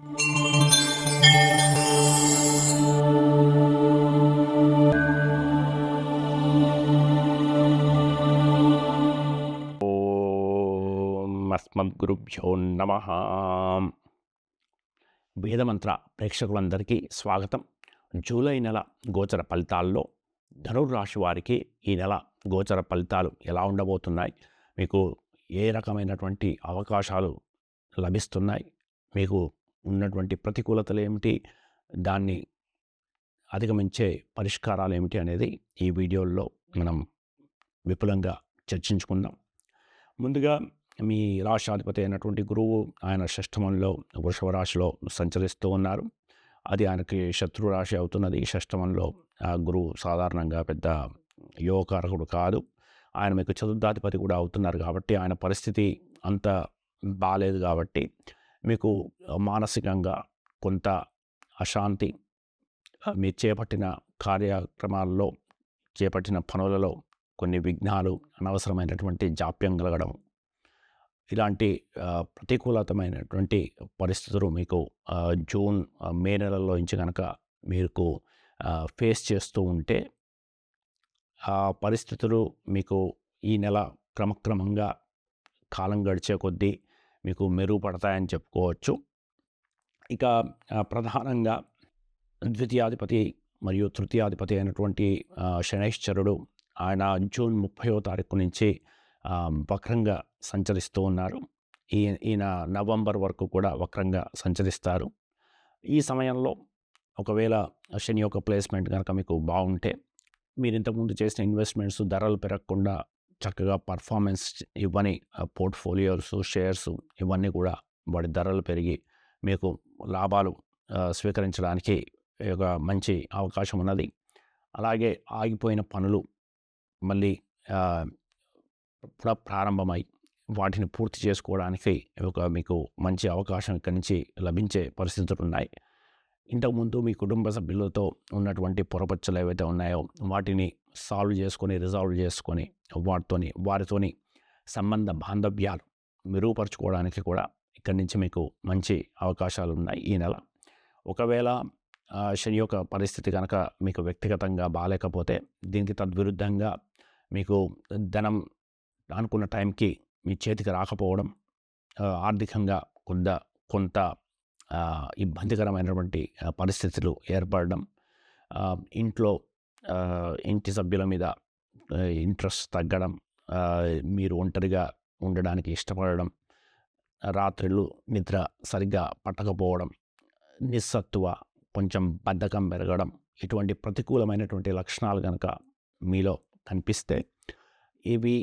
గురుభ్యో నమ. వేదమంత్ర ప్రేక్షకులందరికీ స్వాగతం. జూలై నెల గోచర ఫలితాల్లో ధనుర్రాశి వారికి ఈ నెల గోచర ఫలితాలు ఎలా ఉండబోతున్నాయి? మీకు ఏ రకమైనటువంటి అవకాశాలు లభిస్తున్నాయి? మీకు ఉన్నటువంటి ప్రతికూలతలు ఏమిటి దాన్ని అధిగమించే పరిష్కారాలు ఏమిటి అనేది ఈ వీడియోల్లో మనం విపులంగా చర్చించుకుందాం. ముందుగా మీ రాష్ట్రాధిపతి అయినటువంటి గురువు ఆయన షష్టమంలో వృషభ రాశిలో సంచరిస్తూ ఉన్నారు. అది ఆయనకి శత్రు రాశి అవుతున్నది. షష్టమంలో ఆ గురువు సాధారణంగా పెద్ద యోగకారకుడు కాదు. ఆయన మీకు చతుర్థాధిపతి కూడా అవుతున్నారు కాబట్టి ఆయన పరిస్థితి అంత బాగాలేదు కాబట్టి మీకు మానసికంగా కొంత అశాంతి మీరు చేపట్టిన కార్యక్రమాల్లో చేపట్టిన పనులలో కొన్ని విఘ్నాలు అనవసరమైనటువంటి జాప్యం కలగడం ఇలాంటి ప్రతికూలతమైనటువంటి పరిస్థితులు మీకు జూన్ మే నెలల్లో నుంచి కనుక మీకు ఫేస్ చేస్తూ ఉంటే ఆ పరిస్థితులు మీకు ఈ నెల క్రమక్రమంగా కాలం గడిచే కొద్దీ మీకు మెరుగుపడతాయని చెప్పుకోవచ్చు. ఇక ప్రధానంగా ద్వితీయాధిపతి మరియు తృతీయాధిపతి అయినటువంటి ఆ, శనైశ్చరుడు ఆయన జూన్ ముప్పయో తారీఖు నుంచి వక్రంగా సంచరిస్తూ ఉన్నారు. ఈ ఈయన నవంబర్ వరకు కూడా వక్రంగా సంచరిస్తారు. ఈ సమయంలో ఒకవేళ శని యొక్క ప్లేస్మెంట్ కనుక మీకు బాగుంటే మీరు ఇంతకుముందు చేసిన ఇన్వెస్ట్మెంట్స్ ధరలు పెరగకుండా చక్కగా పర్ఫార్మెన్స్ ఇవ్వని పోర్ట్ఫోలియోస్ షేర్స్ ఇవన్నీ కూడా వాటి ధరలు పెరిగి మీకు లాభాలు స్వీకరించడానికి ఒక మంచి అవకాశం ఉన్నది. అలాగే ఆగిపోయిన పనులు మళ్ళీ ప్రారంభమై వాటిని పూర్తి చేసుకోవడానికి ఒక మీకు మంచి అవకాశం ఇక్కడి నుంచి లభించే పరిస్థితులు ఉన్నాయి ఇంతకుముందు మీ కుటుంబ సభ్యులతో ఉన్నటువంటి పొరపచ్చలు ఏవైతే ఉన్నాయో వాటిని సాల్వ్ చేసుకొని రిజాల్వ్ చేసుకొని వాటితోని వారితోని సంబంధ బాంధవ్యాలు మెరుగుపరుచుకోవడానికి కూడా ఇక్కడి నుంచి మీకు మంచి అవకాశాలు ఉన్నాయి ఈ నెల. ఒకవేళ శని యొక్క పరిస్థితి కనుక మీకు వ్యక్తిగతంగా బాగాలేకపోతే దీనికి తద్విరుద్ధంగా మీకు ధనం అనుకున్న టైంకి మీ చేతికి రాకపోవడం ఆర్థికంగా కొంత కొంత ఇబ్బందికరమైనటువంటి పరిస్థితులు ఏర్పడడం. ఇంట్లో ఇంటి సభ్యుల మీద ఇంట్రెస్ట్ తగ్గడం మీరు ఒంటరిగా ఉండడానికి ఇష్టపడడం రాత్రిళ్ళు నిద్ర సరిగ్గా పట్టకపోవడం నిస్సత్తువ కొంచెం బద్ధకం పెరగడం ఇటువంటి ప్రతికూలమైనటువంటి లక్షణాలు కనుక మీలో కనిపిస్తే ఇవి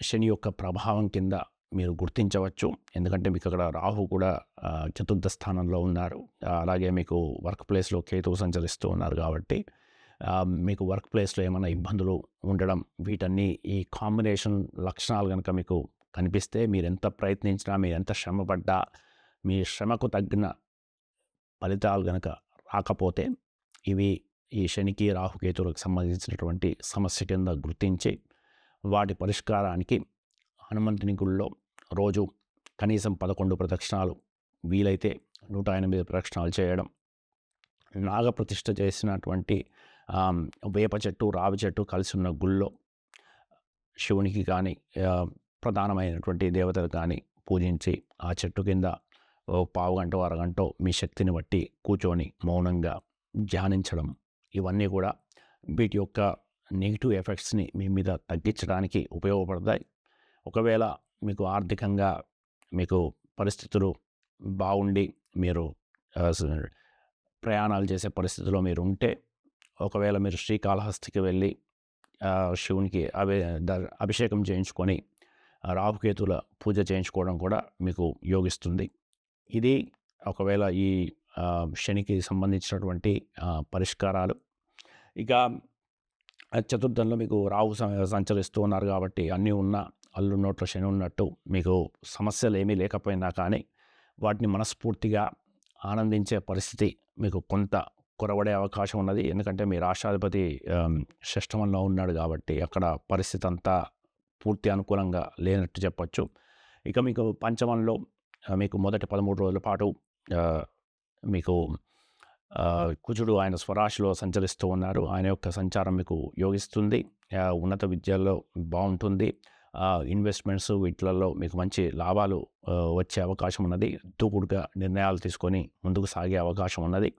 శని యొక్క ప్రభావం కింద మీరు గుర్తించవచ్చు. ఎందుకంటే మీకు అక్కడ రాహు కూడా చతుర్థ స్థానంలో ఉన్నారు. అలాగే మీకు వర్క్ ప్లేస్లో కేతువు సంచరిస్తూ ఉన్నారు కాబట్టి మీకు వర్క్ ప్లేస్లో ఏమైనా ఇబ్బందులు ఉండడం వీటన్ని ఈ కాంబినేషన్ లక్షణాలు కనుక మీకు కనిపిస్తే మీరు ఎంత ప్రయత్నించినా మీరు ఎంత శ్రమపడ్డా మీ శ్రమకు తగ్గిన ఫలితాలు కనుక రాకపోతే ఇవి ఈ శనికి రాహుకేతువులకు సంబంధించినటువంటి సమస్య కింద గుర్తించి వాటి పరిష్కారానికి హనుమంతుని గుళ్ళో రోజు కనీసం పదకొండు ప్రదక్షిణాలు వీలైతే నూట ఎనిమిది ప్రదక్షిణాలు చేయడం. నాగప్రతిష్ఠ చేసినటువంటి వేప చెట్టు రావి చెట్టు కలిసి ఉన్న గుళ్ళో శివునికి కానీ ప్రధానమైనటువంటి దేవతలు కానీ పూజించి ఆ చెట్టు కింద పావు గంట అరగంట మీ శక్తిని బట్టి కూర్చొని మౌనంగా ధ్యానించడం. ఇవన్నీ కూడా వీటి యొక్క నెగిటివ్ ఎఫెక్ట్స్ని మీ మీద తగ్గించడానికి ఉపయోగపడతాయి. ఒకవేళ మీకు ఆర్థికంగా మీకు పరిస్థితులు బాగుండి మీరు ప్రయాణాలు చేసే పరిస్థితిలో మీరు ఉంటే ఒకవేళ మీరు శ్రీకాళహస్తికి వెళ్ళి శివునికి అభి అభిషేకం చేయించుకొని రాహుకేతుల పూజ చేయించుకోవడం కూడా మీకు యోగిస్తుంది. ఇది ఒకవేళ ఈ శనికి సంబంధించినటువంటి పరిష్కారాలు. ఇక ఆ చతుర్థంలో మీకు రాహు సంచరిస్తూ ఉన్నారు కాబట్టి అన్నీ ఉన్న అల్లు నోట్ల శని ఉన్నట్టు మీకు సమస్యలు ఏమీ లేకపోయినా కానీ వాటిని మనస్ఫూర్తిగా ఆనందించే పరిస్థితి మీకు కొంత కొరవడే అవకాశం ఉన్నది. ఎందుకంటే మీ రాష్ట్రాధిపతి షష్టమంలో ఉన్నాడు కాబట్టి అక్కడ పరిస్థితి అంతా పూర్తి అనుకూలంగా లేనట్టు చెప్పచ్చు. ఇక మీకు పంచమంలో మీకు మొదటి పదమూడు రోజుల పాటు మీకు కుజుడు ఆయన స్వరాశిలో సంచరిస్తూ ఉన్నారు. ఆయన యొక్క సంచారం మీకు యోగిస్తుంది. ఉన్నత విద్యలో బాగుంటుంది. ఇన్వెస్ట్మెంట్స్ వీటిలలో మీకు మంచి లాభాలు వచ్చే అవకాశం ఉన్నది. దూకుడుగా నిర్ణయాలు తీసుకొని ముందుకు సాగే అవకాశం ఉన్నది.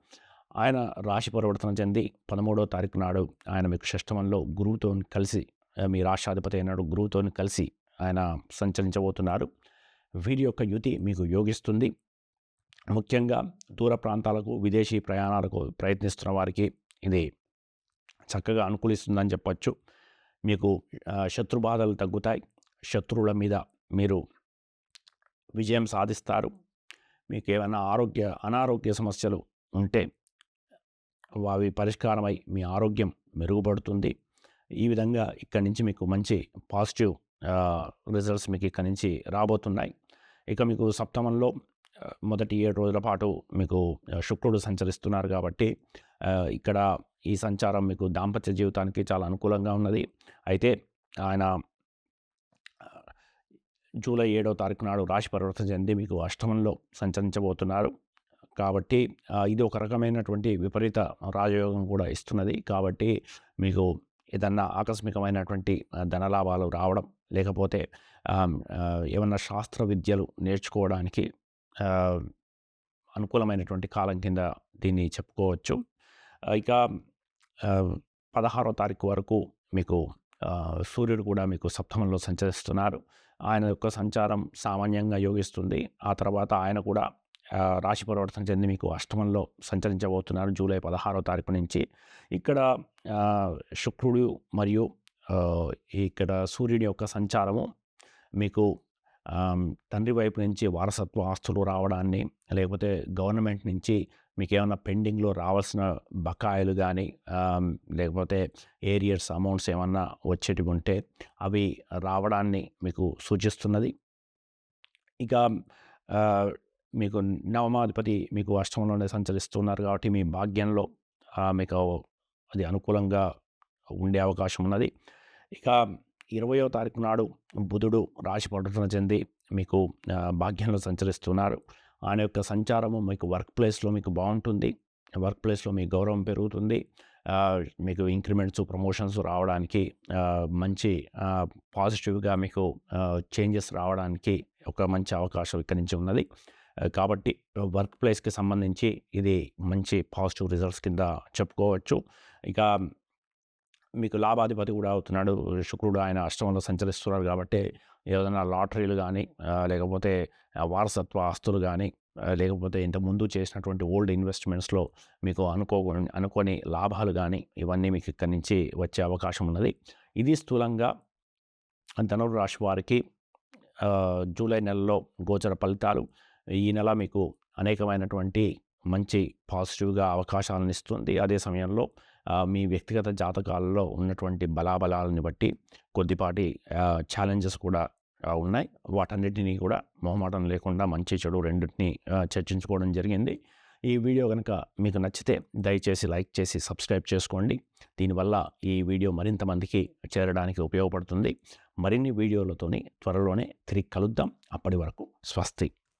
ఆయన రాశి పరివర్తన చెంది పదమూడవ తారీఖు నాడు ఆయన మీకు షష్టమంలో గురువుతో కలిసి మీ రాష్ట్రాధిపతి అయినాడు గురువుతో కలిసి ఆయన సంచరించబోతున్నారు. వీరి యొక్క యుతి మీకు యోగిస్తుంది. ముఖ్యంగా దూర ప్రాంతాలకు విదేశీ ప్రయాణాలకు ప్రయత్నిస్తున్న వారికి ఇది చక్కగా అనుకూలిస్తుందని చెప్పచ్చు. మీకు శత్రు బాధలు తగ్గుతాయి. శత్రువుల మీద మీరు విజయం సాధిస్తారు. మీకు ఏమైనా ఆరోగ్య అనారోగ్య సమస్యలు ఉంటే అవి పరిష్కారమై మీ ఆరోగ్యం మెరుగుపడుతుంది. ఈ విధంగా ఇక్కడి నుంచి మీకు మంచి పాజిటివ్ రిజల్ట్స్ మీకు ఇక్కడి నుంచి రాబోతున్నాయి. ఇక మీకు సప్తమంలో మొదటి ఏడు రోజుల పాటు మీకు శుక్రుడు సంచరిస్తున్నారు కాబట్టి ఇక్కడ ఈ సంచారం మీకు దాంపత్య జీవితానికి చాలా అనుకూలంగా ఉన్నది. అయితే ఆయన జూలై ఏడవ తారీఖు నాడు రాశి పరివర్తన చెంది మీకు అష్టమంలో సంచరించబోతున్నారు. కాబట్టి ఇది ఒక రకమైనటువంటి విపరీత రాజయోగం కూడా ఇస్తున్నది. కాబట్టి మీకు ఏదన్నా ఆకస్మికమైనటువంటి ధనలాభాలు రావడం లేకపోతే ఏమన్నా శాస్త్ర విద్యలు నేర్చుకోవడానికి అనుకూలమైనటువంటి కాలం కింద దీన్ని చెప్పుకోవచ్చు. ఇక పదహారో తారీఖు వరకు మీకు సూర్యుడు కూడా మీకు సప్తమంలో సంచరిస్తున్నారు. ఆయన యొక్క సంచారం సామాన్యంగా యోగిస్తుంది. ఆ తర్వాత ఆయన కూడా రాశి పరివర్తన చెంది మీకు అష్టమంలో సంచరించబోతున్నారు జూలై పదహారో తారీఖు నుంచి. ఇక్కడ శుక్రుడు మరియు ఇక్కడ సూర్యుడి యొక్క సంచారము మీకు తండ్రి వైపు నుంచి వారసత్వ ఆస్తులు రావడాన్ని లేకపోతే గవర్నమెంట్ నుంచి మీకు ఏమైనా పెండింగ్లో రావాల్సిన బకాయిలు కానీ లేకపోతే ఏరియర్స్ అమౌంట్స్ ఏమన్నా వచ్చేటివి ఉంటే అవి రావడాన్ని మీకు సూచిస్తున్నది. ఇక మీకు నవమాధిపతి మీకు అష్టమంలోనే సంచరిస్తున్నారు కాబట్టి మీ భాగ్యంలో మీకు అది అనుకూలంగా ఉండే అవకాశం ఉన్నది. ఇక ఇరవయో తారీఖు నాడు బుధుడు రాశి పరివర్తన చెంది మీకు భాగ్యంలో సంచరిస్తున్నారు. ఆయన యొక్క సంచారము మీకు వర్క్ ప్లేస్లో మీకు బాగుంటుంది. వర్క్ ప్లేస్లో మీ గౌరవం పెరుగుతుంది. మీకు ఇంక్రిమెంట్స్ ప్రమోషన్స్ రావడానికి మంచి పాజిటివ్గా మీకు చేంజెస్ రావడానికి ఒక మంచి అవకాశం ఇక్కడి నుంచి ఉన్నది. కాబట్టి వర్క్ ప్లేస్కి సంబంధించి ఇది మంచి పాజిటివ్ రిజల్ట్స్ కింద చెప్పుకోవచ్చు. ఇక మీకు లాభాధిపతి కూడా అవుతున్నాడు. శుక్రుడు ఆయన అష్టమంలో సంచరిస్తున్నారు కాబట్టి ఏదైనా లాటరీలు కానీ లేకపోతే వారసత్వ ఆస్తులు కానీ లేకపోతే ఇంతకుముందు చేసినటువంటి ఓల్డ్ ఇన్వెస్ట్మెంట్స్లో మీకు అనుకో అనుకోని లాభాలు కానీ ఇవన్నీ మీకు ఇక్కడి నుంచి వచ్చే అవకాశం ఉన్నది. ఇది స్థూలంగా ధనుర్ రాశి వారికి జూలై నెలలో గోచర ఫలితాలు. ఈ నెల మీకు అనేకమైనటువంటి మంచి పాజిటివ్గా అవకాశాలను ఇస్తుంది. అదే సమయంలో మీ వ్యక్తిగత జాతకాలలో ఉన్నటువంటి బలాబలాలని బట్టి కొద్దిపాటి ఛాలెంజెస్ కూడా ఉన్నాయి. వాటన్నిటినీ కూడా మొహమాటం లేకుండా మంచి చెడు రెండింటినీ చర్చించుకోవడం జరిగింది. ఈ వీడియో కనుక మీకు నచ్చితే దయచేసి లైక్ చేసి సబ్స్క్రైబ్ చేసుకోండి. దీనివల్ల ఈ వీడియో మరింత మందికి చేరడానికి ఉపయోగపడుతుంది. మరిన్ని వీడియోలతోని త్వరలోనే తిరిగి కలుద్దాం. అప్పటి వరకు స్వస్తి.